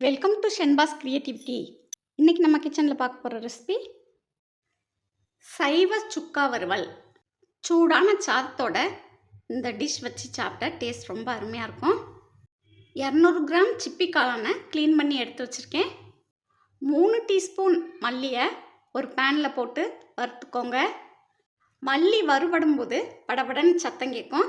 Welcome to Shenba's creativity இன்றைக்கி நம்ம கிச்சனில் பார்க்க போகிற ரெசிபி சைவ சுக்கா வறுவல். சூடான சாதத்தோட இந்த டிஷ் வச்சு சாப்பிட்டா டேஸ்ட் ரொம்ப அருமையாக இருக்கும். இரநூறு கிராம் சிப்பி காளானை க்ளீன் பண்ணி எடுத்து வச்சுருக்கேன். மூணு டீஸ்பூன் மல்லியை ஒரு பேனில் போட்டு வறுத்துக்கோங்க. மல்லி வறுபடும் போது படபடன்னு சத்தம் கேட்கும்.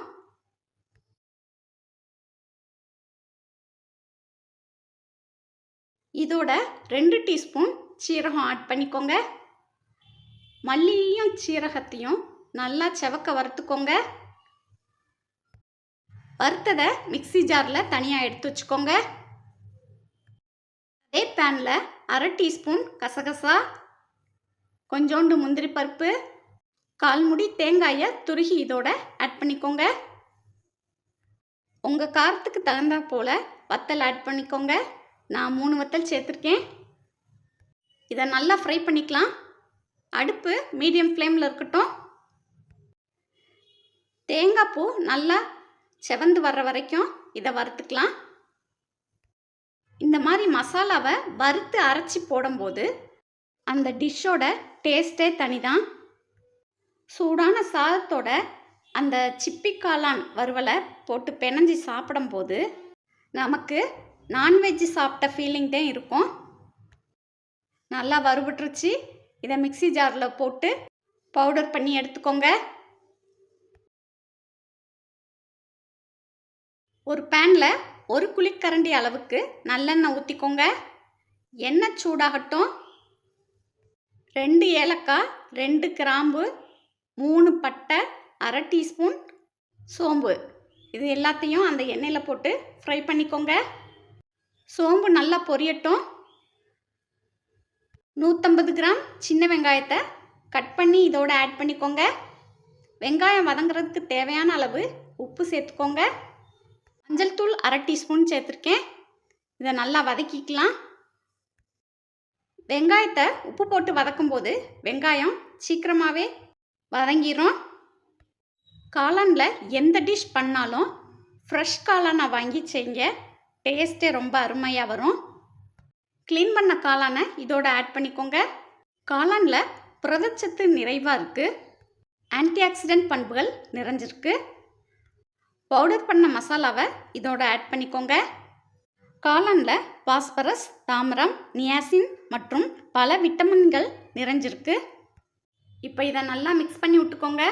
இதோட ரெண்டு டீஸ்பூன் சீரகம் ஆட் பண்ணிக்கோங்க. மல்லியையும் சீரகத்தையும் நல்லா செவக்க வறுத்துக்கோங்க. வறுத்ததை மிக்ஸி ஜாரில் தனியாக எடுத்து வச்சுக்கோங்க. அதே பேனில் அரை டீஸ்பூன் கசகசா கொஞ்சோண்டு முந்திரி பருப்பு கால்முடி தேங்காயை துருகி இதோட ஆட் பண்ணிக்கோங்க. உங்கள் காரத்துக்கு தகுந்த போல் வத்தல் ஆட் பண்ணிக்கோங்க. நான் மூணு வத்தல் சேர்த்துருக்கேன். இதை நல்லா ஃப்ரை பண்ணிக்கலாம். அடுப்பு மீடியம் ஃப்ளேமில் இருக்கட்டும். தேங்காய் பூ நல்லா செவந்து வர்ற வரைக்கும் இதை வறுத்துக்கலாம். இந்த மாதிரி மசாலாவை வறுத்து அரைச்சி போடும்போது அந்த டிஷ்ஷோட டேஸ்ட்டே தனி தான் சூடான சாதத்தோட அந்த சிப்பிக்காளான் வறுவலை போட்டு பிணைஞ்சி சாப்பிடும்போது நமக்கு நான்வெஜ் சாப்பிட்ட ஃபீலிங் தான் இருக்கும். நல்லா வறுபட்டுருச்சு. இதை மிக்ஸி ஜாரில் போட்டு பவுடர் பண்ணி எடுத்துக்கோங்க. ஒரு பேனில் ஒரு குழிக்கரண்டி அளவுக்கு நல்லெண்ணெய் ஊற்றிக்கோங்க எண்ணெய் சூடாகட்டும். ரெண்டு ஏலக்காய் ரெண்டு கிராம்பு மூணு பட்டை அரை டீஸ்பூன் சோம்பு. இது எல்லாத்தையும் அந்த எண்ணெயில் போட்டு ஃப்ரை பண்ணிக்கோங்க. சோம்பு நல்லா பொரியட்டும். நூற்றம்பது கிராம் சின்ன வெங்காயத்தை கட் பண்ணி இதோட ஆட் பண்ணிக்கோங்க. வெங்காயம் வதங்குறதுக்கு தேவையான அளவு உப்பு சேர்த்துக்கோங்க. மஞ்சள் தூள் அரை டீஸ்பூன் சேர்த்துருக்கேன். இதை நல்லா வதக்கிக்கலாம். வெங்காயத்தை உப்பு போட்டு வதக்கும்போது வெங்காயம் சீக்கிரமாகவே வதங்கிடும் காளானில் எந்த டிஷ் பண்ணாலும் ஃப்ரெஷ் காளானை வாங்கி செய்யுங்க. டேஸ்ட்டே ரொம்ப அருமையாக வரும். க்ளீன் பண்ண காளானை இதோட ஆட் பண்ணிக்கோங்க. காளானில் புரதச்சத்து நிறைவாக இருக்குது ஆன்டி ஆக்சிடென்ட் பண்புகள் நிறைஞ்சிருக்கு. பவுடர் பண்ண மசாலாவை இதோட ஆட் பண்ணிக்கோங்க. காளானில் பாஸ்பரஸ் தாமிரம் நியாசின் மற்றும் பல விட்டமின்கள் நிறைஞ்சிருக்கு. இப்போ இதை நல்லா மிக்ஸ் பண்ணி விட்டுக்கோங்க.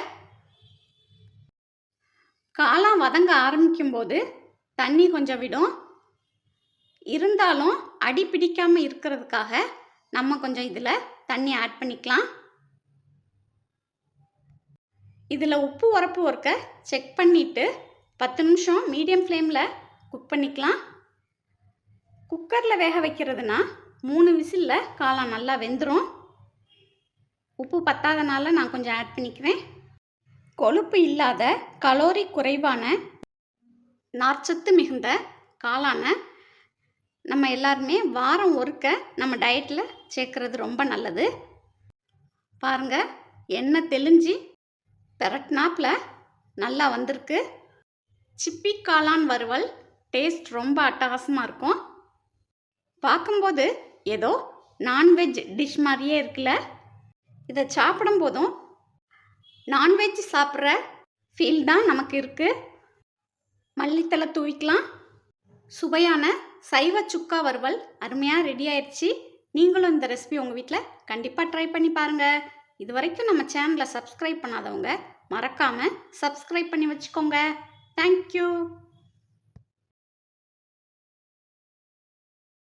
காளான் வதங்க ஆரம்பிக்கும் போது தண்ணி கொஞ்சம் விடும். இருந்தாலும் அடி பிடிக்காமல் இருக்கிறதுக்காக நம்ம கொஞ்சம் இதில் தண்ணி ஆட் பண்ணிக்கலாம். இதில் உப்பு உரப்பு ஒர்க்க செக் பண்ணிவிட்டு பத்து நிமிஷம் மீடியம் ஃப்ளேமில் குக் பண்ணிக்கலாம். குக்கரில் வேக வைக்கிறதுனா மூணு விசிலில் காளான் நல்லா வெந்துடும் உப்பு பத்தாதனால நான் கொஞ்சம் ஆட் பண்ணிக்கிறேன். கொழுப்பு இல்லாத கலோரி குறைவான நார்ச்சத்து மிகுந்த காளானை நம்ம எல்லாருமே வாரம் ஒருக்க நம்ம டயட்டில் சேர்க்குறது ரொம்ப நல்லது. பாருங்கள் எண்ணெய் தெளிஞ்சு பெரட்னாப்பில் நல்லா வந்திருக்கு. சிப்பி காளான் வறுவல் டேஸ்ட் ரொம்ப அட்டகாசமாக இருக்கும். பார்க்கும்போது ஏதோ நான்வெஜ் டிஷ் மாதிரியே இருக்குல்ல. இதை சாப்பிடும் போதும் நான்வெஜ் சாப்பிட்ற ஃபீல் தான் நமக்கு இருக்குது மல்லித்தலை தூவிக்கலாம். சுவையான சைவ சுக்கா வறுவல் அருமையாக ரெடி ஆயிடுச்சு நீங்களும் இந்த ரெசிபி உங்கள் வீட்டில் கண்டிப்பாக ட்ரை பண்ணி பாருங்கள் இது வரைக்கும் நம்ம சேனலை சப்ஸ்கிரைப் பண்ணாதவங்க மறக்காமல் சப்ஸ்கிரைப் பண்ணி வச்சுக்கோங்க. தேங்க்யூ